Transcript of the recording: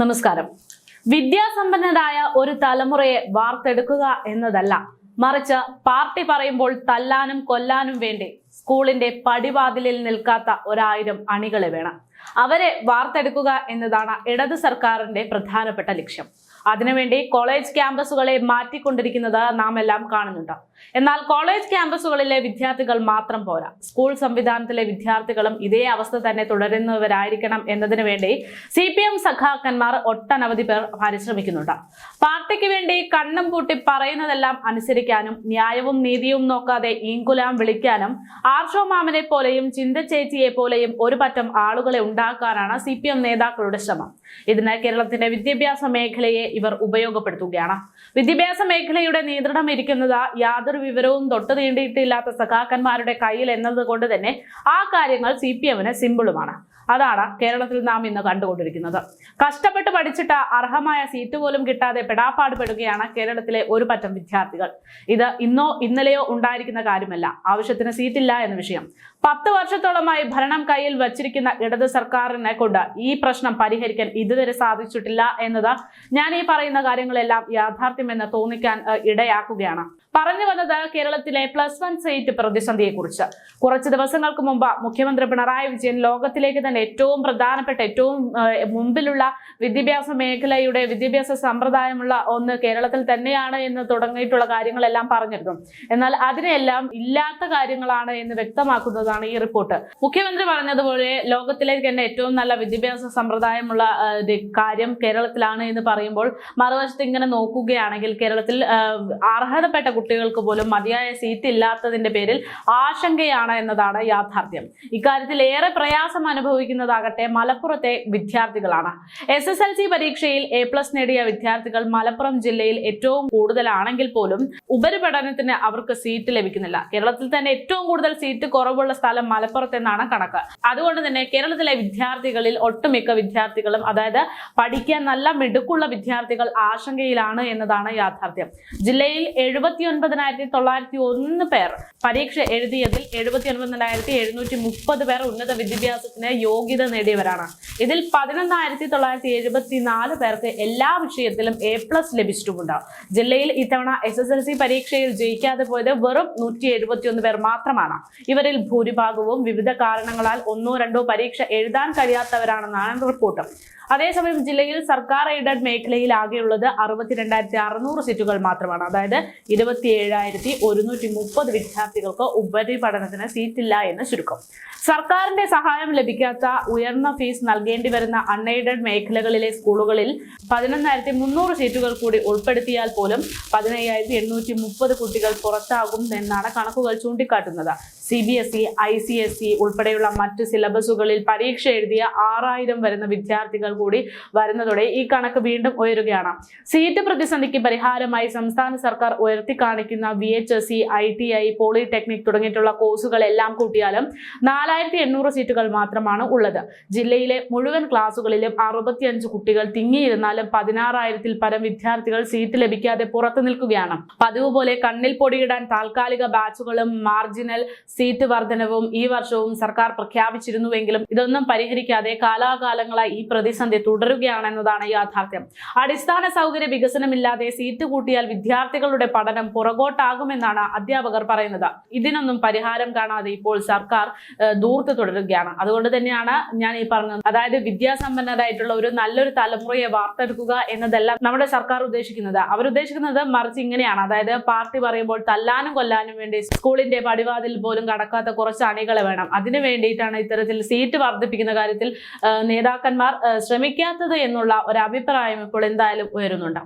നമസ്കാരം. വിദ്യാസമ്പന്നരായ ഒരു തലമുറയെ വാർത്തെടുക്കുക എന്നതല്ല മറിച്ച് പാർട്ടി പറയുമ്പോൾ തല്ലാനും കൊല്ലാനും വേണ്ടി സ്കൂളിന്റെ പടിവാതിലിൽ നിൽക്കാത്ത ഒരായിരം അണികളെ വേണം. അവരെ വാർത്തെടുക്കുക എന്നതാണ് ഇടത് സർക്കാരിന്റെ പ്രധാനപ്പെട്ട ലക്ഷ്യം. അതിനുവേണ്ടി കോളേജ് ക്യാമ്പസുകളെ മാറ്റിക്കൊണ്ടിരിക്കുന്നത് നാം എല്ലാം കാണുന്നുണ്ട്. എന്നാൽ കോളേജ് ക്യാമ്പസുകളിലെ വിദ്യാർത്ഥികൾ മാത്രം പോരാ. സ്കൂൾ സംവിധാനത്തിലെ വിദ്യാർത്ഥികളും ഇതേ അവസ്ഥ തന്നെ തുടരുന്നവരായിരിക്കണം എന്നതിനു വേണ്ടി സി പി എം സഖാക്കന്മാർ ഒട്ടനവധി പേർ പരിശ്രമിക്കുന്നുണ്ട്. പാർട്ടിക്ക് വേണ്ടി കണ്ണും പൂട്ടി പറയുന്നതെല്ലാം അനുസരിക്കാനും ന്യായവും നീതിയും നോക്കാതെ ഈങ്കുലാം വിളിക്കാനും ആർഷോ മാമനെ പോലെയും ചിന്ത ചേച്ചിയെ പോലെയും ഒരു പറ്റം ആളുകളെ ഉണ്ടാക്കാനാണ് സി പി എം നേതാക്കളുടെ ശ്രമം. ഇതിന് കേരളത്തിന്റെ വിദ്യാഭ്യാസ മേഖലയെ ഇവർ ഉപയോഗപ്പെടുത്തുകയാണ്. വിദ്യാഭ്യാസ മേഖലയുടെ നിയന്ത്രണം ഇരിക്കുന്നത് യാതൊരു വിവരവും തൊട്ടു നീണ്ടിയിട്ടില്ലാത്ത സഖാക്കന്മാരുടെ കയ്യിൽ എന്നതുകൊണ്ട് തന്നെ ആ കാര്യങ്ങൾ സി പി എമ്മിന് സിമ്പിളുമാണ്. അതാണ് കേരളത്തിൽ നാം ഇന്ന് കണ്ടുകൊണ്ടിരിക്കുന്നത്. കഷ്ടപ്പെട്ട് പഠിച്ചിട്ട് അർഹമായ സീറ്റ് പോലും കിട്ടാതെ പെടാപ്പാട് പെടുകയാണ് കേരളത്തിലെ ഒരു പറ്റം വിദ്യാർത്ഥികൾ. ഇത് ഇന്നോ ഇന്നലെയോ ഉണ്ടായിരിക്കുന്ന കാര്യമല്ല. ആവശ്യത്തിന് സീറ്റില്ല എന്ന വിഷയം. പത്ത് വർഷത്തോളമായി ഭരണം കയ്യിൽ വച്ചിരിക്കുന്ന ഇടത് സർക്കാരിനെ കൊണ്ട് ഈ പ്രശ്നം പരിഹരിക്കാൻ ഇതുവരെ സാധിച്ചിട്ടില്ല എന്നത് ഞാൻ ഈ പറയുന്ന കാര്യങ്ങളെല്ലാം യാഥാർത്ഥ്യമെന്ന് തോന്നിക്കാൻ ഇടയാക്കുകയാണ്. പറഞ്ഞു വന്നത് കേരളത്തിലെ പ്ലസ് വൺ സീറ്റ് പ്രതിസന്ധിയെ കുറിച്ച് കുറച്ച് ദിവസങ്ങൾക്ക് മുമ്പ് മുഖ്യമന്ത്രി പിണറായി വിജയൻ ലോകത്തിലേക്ക് തന്നെ ഏറ്റവും പ്രധാനപ്പെട്ട ഏറ്റവും മുമ്പിലുള്ള വിദ്യാഭ്യാസ മേഖലയുടെ വിദ്യാഭ്യാസ സമ്പ്രദായമുള്ള ഒന്ന് കേരളത്തിൽ തന്നെയാണ് എന്ന് തുടങ്ങിയിട്ടുള്ള കാര്യങ്ങളെല്ലാം പറഞ്ഞിരുന്നു. എന്നാൽ അതിനെല്ലാം ഇല്ലാത്ത കാര്യങ്ങളാണ് എന്ന് വ്യക്തമാക്കുന്നതാണ് ഈ റിപ്പോർട്ട് മുഖ്യമന്ത്രി പറഞ്ഞതുപോലെ ലോകത്തിലേക്ക് തന്നെ ഏറ്റവും നല്ല വിദ്യാഭ്യാസ സമ്പ്രദായമുള്ള കാര്യം കേരളത്തിലാണ് എന്ന് പറയുമ്പോൾ മറുവശത്ത് ഇങ്ങനെ നോക്കുകയാണെങ്കിൽ കേരളത്തിൽ അർഹതപ്പെട്ട കുട്ടികൾക്ക് പോലും മതിയായ സീറ്റ് ഇല്ലാത്തതിന്റെ പേരിൽ ആശങ്കയാണ് എന്നതാണ് യാഥാർത്ഥ്യം. ഇക്കാര്യത്തിൽ ഏറെ പ്രയാസം അനുഭവിക്കുന്നതാകട്ടെ മലപ്പുറത്തെ വിദ്യാർത്ഥികളാണ്. എസ് എസ് എൽ സി പരീക്ഷയിൽ എ പ്ലസ് നേടിയ വിദ്യാർത്ഥികൾ മലപ്പുറം ജില്ലയിൽ ഏറ്റവും കൂടുതലാണെങ്കിൽ പോലും ഉപരിപഠനത്തിന് അവർക്ക് സീറ്റ് ലഭിക്കുന്നില്ല. കേരളത്തിൽ തന്നെ ഏറ്റവും കൂടുതൽ സീറ്റ് കുറവുള്ള സ്ഥലം മലപ്പുറത്ത് എന്നാണ് കണക്ക്. അതുകൊണ്ട് തന്നെ കേരളത്തിലെ വിദ്യാർത്ഥികളിൽ ഒട്ടുമിക്ക വിദ്യാർത്ഥികളും അതായത് പഠിക്കാൻ നല്ല മിടുക്കുള്ള വിദ്യാർത്ഥികൾ ആശങ്കയിലാണ് എന്നതാണ് യാഥാർത്ഥ്യം. ജില്ലയിൽ എഴുപത്തി ഒൻപതിനായിരത്തി തൊള്ളായിരത്തി ഒന്ന് പേർ. പരീക്ഷ എഴുതിയതിൽ എഴുപത്തി ഒൻപതിനായിരത്തി എഴുന്നൂറ്റി മുപ്പത് പേർ ഉന്നത വിദ്യാഭ്യാസത്തിന് യോഗ്യത നേടിയവരാണ്. ഇതിൽ പതിനൊന്നായിരത്തി തൊള്ളായിരത്തി എഴുപത്തി നാല് പേർക്ക് എല്ലാ വിഷയത്തിലും എ പ്ലസ് ലഭിച്ചിട്ടുമുണ്ട്. ജില്ലയിൽ ഇത്തവണ എസ് എസ് എൽ സി പരീക്ഷയിൽ ജയിക്കാതെ പോയത് വെറും നൂറ്റി എഴുപത്തി ഒന്ന് പേർ മാത്രമാണ്. ഇവരിൽ ഭൂരിഭാഗവും വിവിധ കാരണങ്ങളാൽ ഒന്നോ രണ്ടോ പരീക്ഷ എഴുതാൻ കഴിയാത്തവരാണെന്നാണ് റിപ്പോർട്ട്. അതേസമയം ജില്ലയിൽ സർക്കാർ എയ്ഡഡ് മേഖലയിൽ ആകെയുള്ളത് അറുപത്തിരണ്ടായിരത്തി അറുന്നൂറ് സീറ്റുകൾ മാത്രമാണ്. അതായത് ഇരുപത്തി ഏഴായിരത്തി ഒരുന്നൂറ്റി മുപ്പത് വിദ്യാർത്ഥികൾക്ക് ഉപരിപഠനത്തിന് സീറ്റില്ല എന്ന് ചുരുക്കം. സർക്കാരിന്റെ സഹായം ലഭിക്കാത്ത ഉയർന്ന ഫീസ് നൽകേണ്ടി വരുന്ന അൺഎയ്ഡഡ് മേഖലകളിലെ സ്കൂളുകളിൽ പതിനൊന്നായിരത്തി മുന്നൂറ് സീറ്റുകൾ കൂടി ഉൾപ്പെടുത്തിയാൽ പോലും പതിനയ്യായിരത്തി എണ്ണൂറ്റി മുപ്പത് കുട്ടികൾ പുറത്താകും എന്നാണ് കണക്കുകൾ ചൂണ്ടിക്കാട്ടുന്നത്. C B S E I C S E ഉൾപ്പെടെയുള്ള മറ്റ് സിലബസുകളിൽ പരീക്ഷ എഴുതിയ ആറായിരം വരുന്ന വിദ്യാർത്ഥികൾ കൂടി വരുന്നതോടെ ഈ കണക്ക് വീണ്ടും ഉയരുകയാണ്. സീറ്റ് പ്രതിസന്ധിക്ക് പരിഹാരമായി സംസ്ഥാന സർക്കാർ ഉയർത്തി കാണിക്കുന്ന V H S I T I polytechnic തുടങ്ങിയിട്ടുള്ള കോഴ്സുകളെല്ലാം കൂട്ടിയാലും നാലായിരത്തി എണ്ണൂറ് സീറ്റുകൾ മാത്രമാണ് ഉള്ളത്. ജില്ലയിലെ മുഴുവൻ ക്ലാസുകളിലും അറുപത്തിയഞ്ച് കുട്ടികൾ തിങ്ങിയിരുന്നാലും പതിനാറായിരത്തിൽ പരം വിദ്യാർത്ഥികൾ സീറ്റ് ലഭിക്കാതെ പുറത്തു നിൽക്കുകയാണ്. പതിവ് പോലെ കണ്ണിൽ പൊടിയിടാൻ താൽക്കാലിക ബാച്ചുകളും മാർജിനൽ സീറ്റ് വർധനവും ഈ വർഷവും സർക്കാർ പ്രഖ്യാപിച്ചിരുന്നുവെങ്കിലും ഇതൊന്നും പരിഹരിക്കാതെ കാലാകാലങ്ങളായി ഈ പ്രതിസന്ധി തുടരുകയാണെന്നതാണ് യാഥാർത്ഥ്യം. അടിസ്ഥാന സൗകര്യ വികസനമില്ലാതെ സീറ്റ് കൂട്ടിയാൽ വിദ്യാർത്ഥികളുടെ പഠനം പുറകോട്ടാകുമെന്നാണ് അധ്യാപകർ പറയുന്നത്. ഇതിനൊന്നും പരിഹാരം കാണാതെ ഇപ്പോൾ സർക്കാർ ദൂർത്ത് തുടരുകയാണ്. അതുകൊണ്ട് തന്നെയാണ് ഞാൻ ഈ പറഞ്ഞത്. അതായത് വിദ്യാസമ്പന്നരായിട്ടുള്ള ഒരു നല്ലൊരു തലമുറയെ വാർത്തെടുക്കുക എന്നതല്ല നമ്മുടെ സർക്കാർ ഉദ്ദേശിക്കുന്നത്. അവരുദ്ദേശിക്കുന്നത് മറിച്ച് ഇങ്ങനെയാണ്. അതായത് പാർട്ടി പറയുമ്പോൾ തല്ലാനും കൊല്ലാനും വേണ്ടി സ്കൂളിന്റെ പടിവാതിൽ പോലും കടക്കാത്ത കുറച്ച് അണികളെ വേണം. അതിനു വേണ്ടിയിട്ടാണ് ഇത്തരത്തിൽ സീറ്റ് വർദ്ധിപ്പിക്കുന്ന കാര്യത്തിൽ നേതാക്കന്മാർ ശ്രമിക്കാത്തത് എന്നുള്ള ഒരു അഭിപ്രായം ഇപ്പോൾ എന്തായാലും ഉയരുന്നുണ്ട്.